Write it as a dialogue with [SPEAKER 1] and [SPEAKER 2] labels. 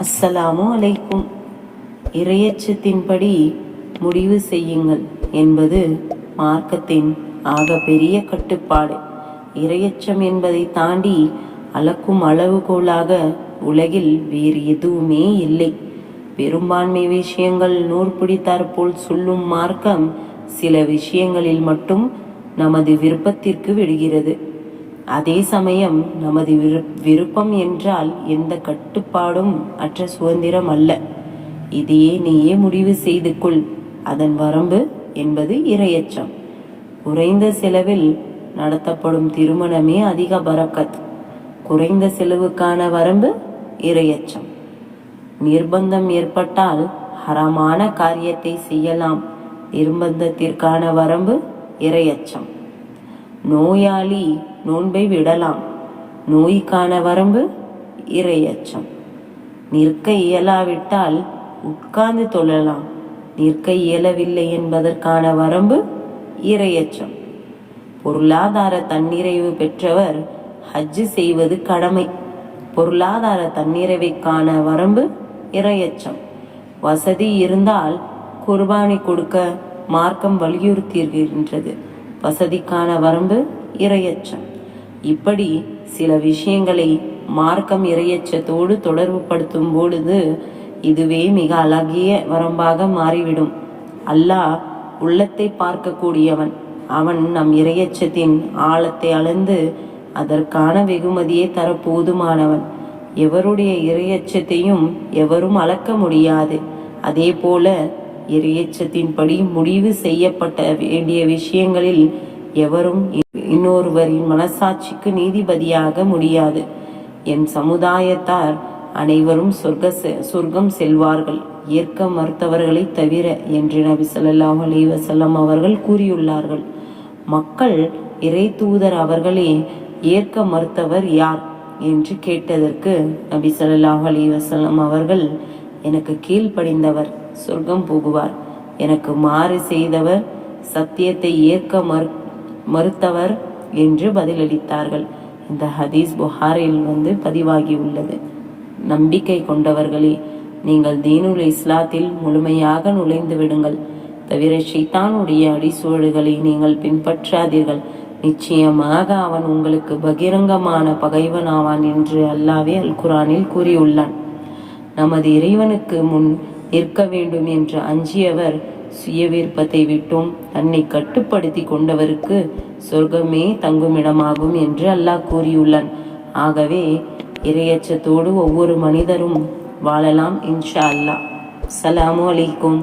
[SPEAKER 1] அஸ்ஸலாமு அலைக்கும் இரையச்சத்தின்படி முடிவு செய்யுங்கள் என்பது மார்க்கத்தின் ஆக பெரிய கட்டுப்பாடு. இறையச்சம் என்பதை தாண்டி அளக்கும் அளவுகோலாக உலகில் வேறு எதுவுமே இல்லை. பெரும்பான்மை விஷயங்கள் நூற்புடித்தார் போல் சொல்லும் மார்க்கம் சில விஷயங்களில் மட்டும் நமது விருப்பத்திற்கு விடுகிறது. அதே சமயம் நமது விருப்பம் என்றால் எந்த கட்டுப்பாடும் அற்ற சுதந்திரம் அல்ல. இதையே நீயே முடிவு செய்து கொள் அதன் வரம்பு என்பது இரையச்சம். குறைந்த செலவில் நடத்தப்படும் திருமணமே அதிக பரக்கத். குறைந்த செலவுக்கான வரம்பு இரையச்சம். நிர்பந்தம் ஏற்பட்டால் ஹரமான காரியத்தை செய்யலாம். நிர்பந்தத்திற்கான வரம்பு இரையச்சம். நோயாளி நோன்பை விடலாம். நோய்க்கான வரம்பு இரையச்சம். நிற்க இயலாவிட்டால் உட்கார்ந்து தொழலாம். நிற்க இயலவில்லை என்பதற்கான வரம்பு இரையச்சம். பொருளாதார தன்னிறைவு பெற்றவர் ஹஜ்ஜு செய்வது கடமை. பொருளாதார தன்னிறைவைக்கான வரம்பு இரையச்சம். வசதி இருந்தால் குர்பானி கொடுக்க மார்க்கம் வலியுறுத்தியிருக்கின்றது. வசதிக்கான வரம்பு இரையச்சம். இப்படி சில விஷயங்களை மார்க்கம் இரையச்சத்தோடு தொடர்பு படுத்தும் பொழுது இதுவே மிக அழகிய வரம்பாக மாறிவிடும். அல்லாஹ் உள்ளத்தை பார்க்கக்கூடியவன். அவன் நம் இரையச்சத்தின் ஆழத்தை அளந்து அதற்கான வெகுமதியை தர போதுமானவன் எவருடைய இரையச்சத்தையும் எவரும் அளக்க முடியாது. அதே போல இறையச்சத்தின்படி முடிவு செய்யப்பட்ட வேண்டிய விஷயங்களில் எவரும் இன்னொருவரின் மனசாட்சிக்கு நீதிபதியாக முடியாது. என் சமுதாயத்தார் அனைவரும் சொர்க்க சொர்க்கம் செல்வார்கள். ஏற்க மறுத்தவர்களை தவிர என்று நபி சொல்லாஹ் அலைவசல்லம் அவர்கள் கூறியுள்ளார்கள். மக்கள் இறை தூதர் அவர்களே ஏற்க மறுத்தவர் யார்? என்று கேட்டதற்கு நபி சொல்லாஹ் அலைவசல்லம் அவர்கள் எனக்கு கீழ்ப்படிந்தவர் சொர்க்கம் போகுவார். எனக்கு மாறு செய்தவர் சத்தியத்தை ஏற்க மறு மறுத்தவர் என்று பதிலளித்தார்கள். இந்த ஹதீஸ் புகாரில் வந்து பதிவாகி உள்ளது. நம்பிக்கை கொண்டவர்களே நீங்கள் தீனுல் இஸ்லாத்தில் முழுமையாக நுழைந்து விடுங்கள். தவிர ஷைத்தானுடைய அடிசூழல்களை நீங்கள் பின்பற்றாதீர்கள். நிச்சயமாக அவன் உங்களுக்கு பகிரங்கமான பகைவனாவான் என்று அல்லாவே அல் குரானில் கூறியுள்ளான். நமது இறைவனுக்கு முன் நிற்க வேண்டும் என்று அஞ்சியவர் சுய விருப்பத்தை விட்டும் தன்னை கட்டுப்படுத்தி கொண்டவருக்கு சொர்க்கமே தங்குமிடமாகும் என்று அல்லாஹ் கூறியுள்ளான். ஆகவே இரையச்சத்தோடு ஒவ்வொரு மனிதரும் வாழலாம் இன்ஷா அல்லாஹ். சலாமு அலைக்கும்.